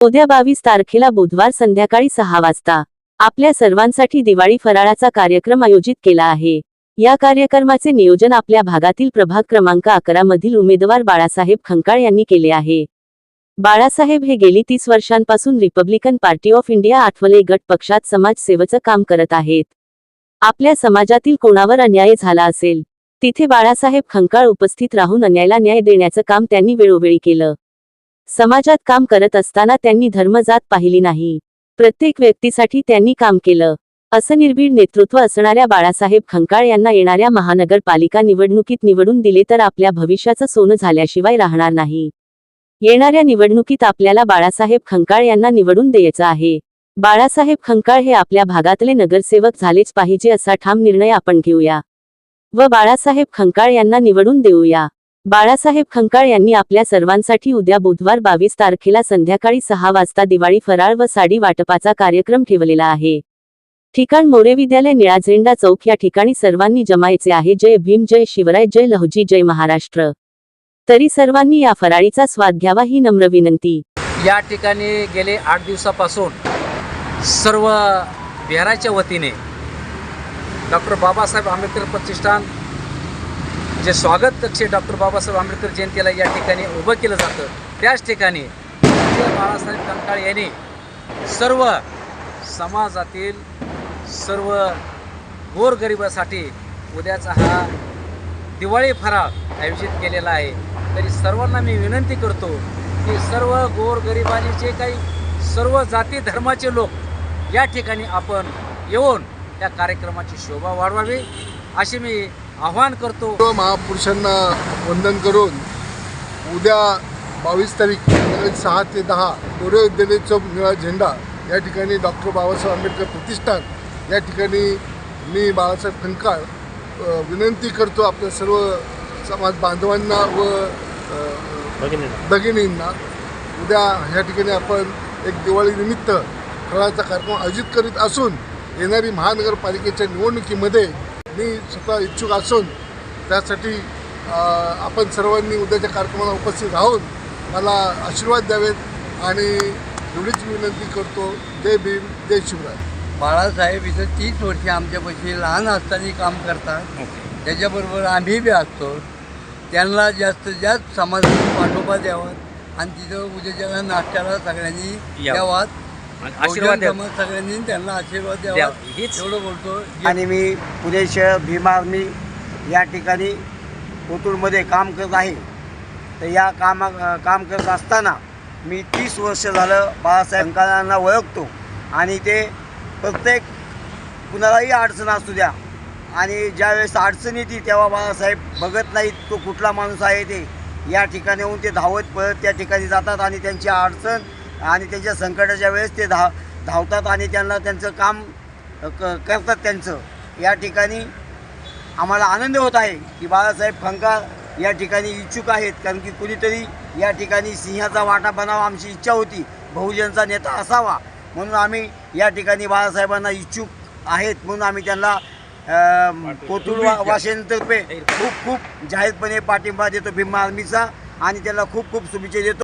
उद्या बावीस तारखेला बुधवार संध्याकाळी सहा वाजता. आपल्या सर्वांसाठी दिवाळी फराळाचा कार्यक्रम आयोजित केला आहे. या कार्यक्रमाचे नियोजन आपल्या भागातील प्रभाग क्रमांक अकरा मधील उमेदवार बाळासाहेब खंकाळ यांनी केले आहे. बाळासाहेब हे गेली तीस वर्षांपासून Republican party of India Athawale गट पक्षात समाजसेवेचं काम करत आहेत. आपल्या समाजातील कोणावर अन्याय झाला असेल तिथे बाळासाहेब खंकाळ उपस्थित राहून अन्यायाला न्याय देण्याचं काम त्यांनी वेळोवेळी केलं. समाजात काम करत असताना त्यांनी धर्मजात पाहिली नाही. प्रत्येक व्यक्तीसाठी त्यांनी काम केलं. असं निर्भीड नेतृत्व असणाऱ्या बाळासाहेब खंकाळ यांना येणाऱ्या महानगरपालिका निवडणुकीत निवडून दिले तर आपल्या भविष्याचं सोनं झाल्याशिवाय राहणार नाही. येणाऱ्या निवडणुकीत आपल्याला बाळासाहेब खंकाळ यांना निवडून द्यायचं आहे. बाळासाहेब खंकाळ हे आपल्या भागातले नगरसेवक झालेच पाहिजे असा ठाम निर्णय आपण घेऊया. व बाळासाहेब खंकाळ यांना निवडून देऊया. बाळासाहेब खंकाळ यांनी आपल्या सर्वांसाठी उद्या बुधवार बावीस तारखेला संध्याकाळी सहा वाजता दिवाळी फराळ व साडी वाटपाचा कार्यक्रम ठेवलेला आहे. ठिकाण मोरे विद्यालय निळा झेंडा चौक या ठिकाणी सर्वांनी जमायचे आहे जय भीम जय शिवराय जय लहुजी जय महाराष्ट्र. तरी सर्वांनी या फराळीचा स्वाद घ्यावा ही नम्र विनंती. या ठिकाणी गेले आठ दिवसापासून सर्व बिहाराच्या वतीने डॉक्टर बाबासाहेब आंबेडकर प्रतिष्ठान जे स्वागत कक्ष डॉक्टर बाबासाहेब आंबेडकर जयंतीला या ठिकाणी उभं केलं जातं त्याच ठिकाणी बाळासाहेब कंकाळ यांनी सर्व समाजातील सर्व गोरगरिबासाठी उद्याचा हा दिवाळी फराळ आयोजित केलेला आहे. तरी सर्वांना मी विनंती करतो की सर्व गोरगरिबांनी जे काही सर्व जाती धर्माचे लोक या ठिकाणी आपण येऊन त्या कार्यक्रमाची शोभा वाढवावी. अशी मी आव्हान करतो. महापुरुषांना वंदन करून उद्या बावीस तारीख सकाळी सहा ते दहा कोरे चौक निळा झेंडा या ठिकाणी डॉक्टर बाबासाहेब आंबेडकर प्रतिष्ठान या ठिकाणी मी बाळासाहेब खंकाळ विनंती करतो आपल्या सर्व समाज बांधवांना व भगिनींना. उद्या ह्या ठिकाणी आपण एक दिवाळीनिमित्त फराळाचा कार्यक्रम आयोजित करीत असून येणारी महानगरपालिकेच्या निवडणुकीमध्ये मी स्वतः इच्छुक असून त्यासाठी आपण सर्वांनी उद्याच्या कार्यक्रमाला उपस्थित राहून मला आशीर्वाद द्यावेत आणि एवढीच विनंती करतो. जय भीम जय शिवराय. बाळासाहेब इथं तीस वर्षे आमच्यापाशी लहान असताना काम करतात. त्याच्याबरोबर आम्ही बी असतो. त्यांना जास्तीत जास्त समाज पाठोबा द्यावा. आणि तिथं उद्याच्या नाश्त्याला सगळ्यांनी यावं. द्यावात आशीर्वाद बहुजन द्या. समाज सगळ्यांनी त्यांना आशीर्वाद द्यावा. द्यावा. हीच- एवढं बोलतो आणि मी पुणे शहर भीम आर्मी या ठिकाणी कोथरूडमध्ये काम करत आहे. तर या कामा काम करत असताना मी तीस वर्ष झालं बाळासाहेब अंकारांना ओळखतो. आणि ते प्रत्येक कुणालाही अडचण असू द्या. आणि ज्यावेळेस अडचण येते तेव्हा बाळासाहेब बघत नाहीत तो कुठला माणूस आहे ते. या ठिकाणी येऊन ते धावत पळत त्या ठिकाणी जातात आणि त्यांची अडचण आणि त्यांच्या संकटाच्या वेळेस ते धाव धावतात आणि त्यांना त्यांचं काम क करतात त्यांचं. या ठिकाणी आम्हाला आनंद होत आहे की बाळासाहेब खंका या ठिकाणी इच्छुक आहेत. कारण की कुणीतरी या ठिकाणी सिंहाचा वाटा बनावा आमची इच्छा होती. बहुजनचा नेता असावा. म्हणून आम्ही या ठिकाणी बाळासाहेबांना इच्छुक आहेत. म्हणून आम्ही त्यांना कोथरूड वा वाशिंतर्फे खूप खूप जाहीरपणे पाठिंबा देतो. भीमा आर्मीचा. आणि त्यांना खूप खूप शुभेच्छा देतो.